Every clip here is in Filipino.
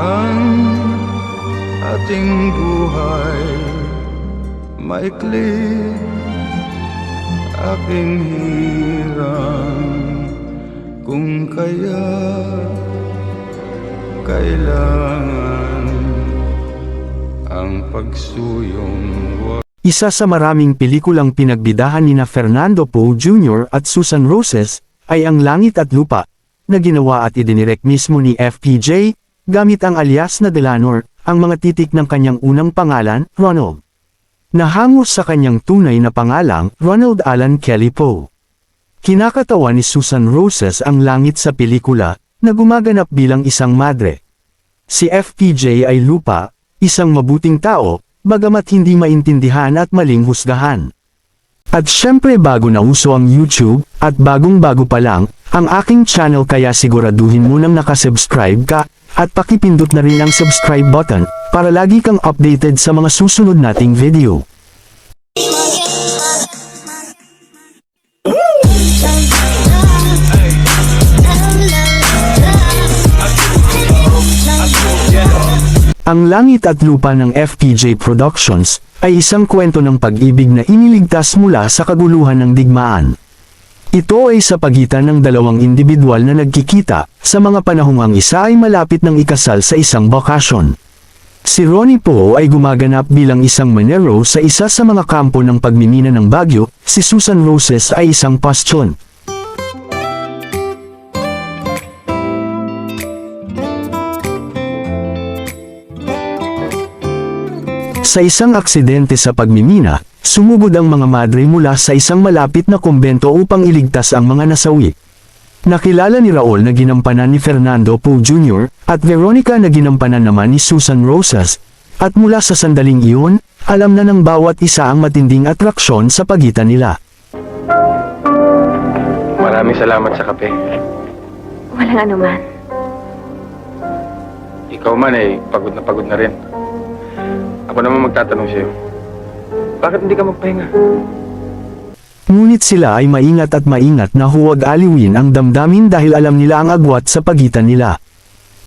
ang ating buhay Maikli aking hirang Kung kaya kailangan ang pagsuyong Isa sa maraming pelikulang pinagbidahan ni na Fernando Poe Jr. at Susan Roses ay Ang Langit at Lupa, na ginawa at idinirect mismo ni FPJ, gamit ang alias na Delanor, ang mga titik ng kanyang unang pangalan, Ronald. Nahangos sa kanyang tunay na pangalang, Ronald Allen Kelly Poe. Kinakatawa ni Susan Roses ang langit sa pelikula, na gumaganap bilang isang madre. Si FPJ ay lupa, isang mabuting tao, bagamat hindi maintindihan at maling husgahan. At syempre bago na uso ang YouTube, at bagong bago pa lang, ang aking channel kaya siguraduhin mo nang nakasubscribe ka, at pakipindot na rin ang subscribe button, para lagi kang updated sa mga susunod nating video. Ang Langit at Lupa ng FPJ Productions ay isang kwento ng pag-ibig na iniligtas mula sa kaguluhan ng digmaan. Ito ay sa pagitan ng dalawang individual na nagkikita sa mga panahong ang isa ay malapit ng ikasal sa isang bakasyon. Si Ronnie Poe ay gumaganap bilang isang manero sa isa sa mga kampo ng pagmimina ng Bagyo, si Susan Roses ay isang pastyon. Sa isang aksidente sa pagmimina, sumugod ang mga madre mula sa isang malapit na kumbento upang iligtas ang mga nasawi. Nakilala ni Raul na ginampanan ni Fernando Poe Jr. at Veronica na ginampanan naman ni Susan Rosas, at mula sa sandaling iyon, alam na ng bawat isa ang matinding atraksyon sa pagitan nila. Maraming salamat sa kape. Walang anuman. Ikaw man eh, pagod na pagod na rin. Ako naman magtatanong sa'yo. Bakit hindi ka magpahinga? Ngunit sila ay maingat at maingat na huwag aliwin ang damdamin dahil alam nila ang agwat sa pagitan nila.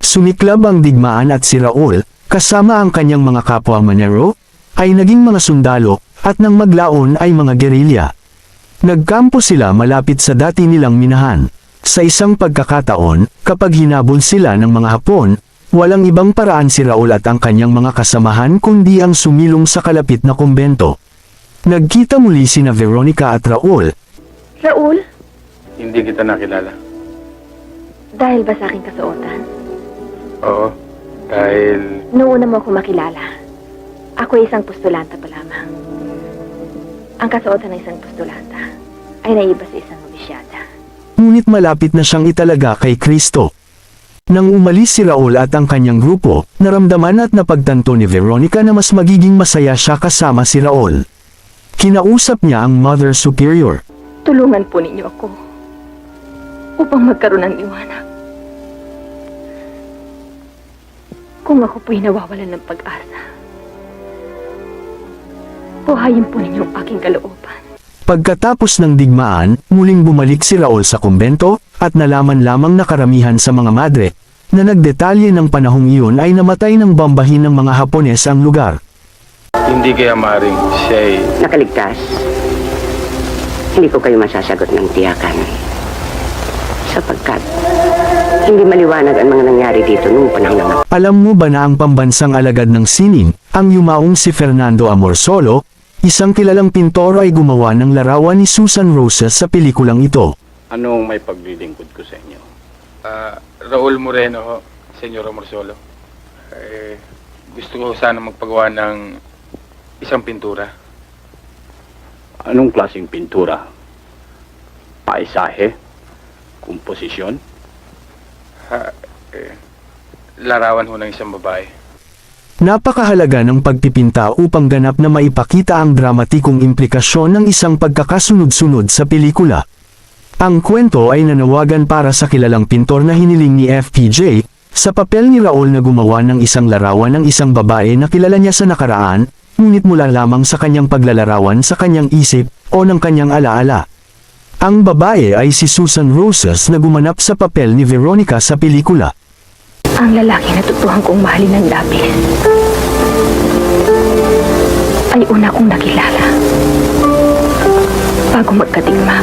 Sumiklab ang digmaan at si Raul, kasama ang kanyang mga kapwa manero, ay naging mga sundalo, at nang maglaon ay mga gerilya. Nagkampo sila malapit sa dati nilang minahan. Sa isang pagkakataon, kapag hinabol sila ng mga Hapon, walang ibang paraan si Raul at ang kanyang mga kasamahan kundi ang sumilong sa kalapit na kumbento. Nagkita muli sina Veronica at Raul, Raul, Hindi kita nakilala. dahil ba sa aking kasuotan? Oo. Dahil... Noong una mo ako makilala, ako ay isang postulanta pa lamang. Ang kasuotan ng isang postulanta ay naiba sa isang nobisyada. ngunit malapit na siyang italaga kay Kristo. Nang umalis si Raul at ang kanyang grupo, naramdaman at napagtanto ni Veronica na mas magiging masaya siya kasama si Raul. Kinausap niya ang Mother Superior. Tulungan po ninyo ako upang magkaroon ng liwanag. Kung ako po'y nawawalan ng pag-asa, buhayin po ninyo ang aking kalooban. Pagkatapos ng digmaan, muling bumalik si Raul sa kumbento, at nalaman lamang na karamihan sa mga madre, na nagdetalye ng panahong iyon ay namatay ng bambahin ng mga Hapones ang lugar. Hindi kaya maring siya ay... nakaligtas, hindi ko kayo masasagot ng tiyakan. Sapagkat, hindi maliwanag ang mga nangyari dito noong panahon ng Alam mo ba na ang pambansang alagad ng sining, ang yumaong si Fernando Amorsolo, isang kilalang pintor ay gumawa ng larawan ni Susan Roses sa pelikulang ito. Anong may paglilingkod ko sa inyo? ah, Raul Moreno ho, Senyor Amorsolo. Eh, gusto ko sana magpagawa ng isang pintura. Anong klaseng pintura? Paisahe? Komposisyon? Ha, eh, larawan ho ng isang babae. Napakahalaga ng pagpipinta upang ganap na maipakita ang dramatikong implikasyon ng isang pagkakasunod-sunod sa pelikula. Ang kwento ay nanawagan para sa kilalang pintor na hiniling ni FPJ, sa papel ni Raul na gumawa ng isang larawan ng isang babae na kilala niya sa nakaraan, ngunit mula lamang sa kanyang paglalarawan sa kanyang isip o ng kanyang alaala. Ang babae ay si Susan Roses na gumanap sa papel ni Veronica sa pelikula. Ang lalaki na tutuhan kong mahalin ng labis ay una kong nakilala bago magkadigma.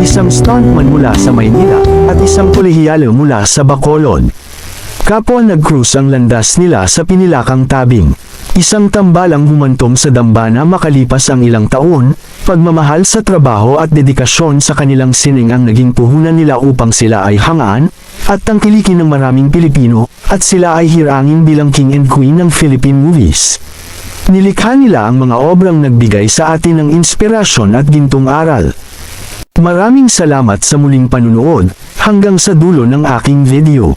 Isang stuntman mula sa Maynila at isang kolehiyalo mula sa Bacolod. Kapwa nag-cruise ang landas nila sa pinilakang tabing. Isang tambalang humantong sa dambana makalipas ang ilang taon, pagmamahal sa trabaho at dedikasyon sa kanilang sining ang naging puhunan nila upang sila ay hangaan, at tangkilikin ng maraming Pilipino, at sila ay hirangin bilang king and queen ng Philippine movies. Nilikha nila ang mga obrang nagbigay sa atin ng inspirasyon at gintong aral. Maraming salamat sa muling panunood, hanggang sa dulo ng aking video.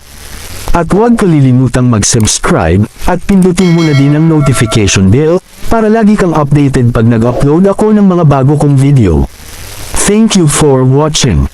At huwag kalilimutang mag-subscribe, at pindutin mo na din ang notification bell, para lagi kang updated pag nag-upload ako ng mga bago kong video. Thank you for watching.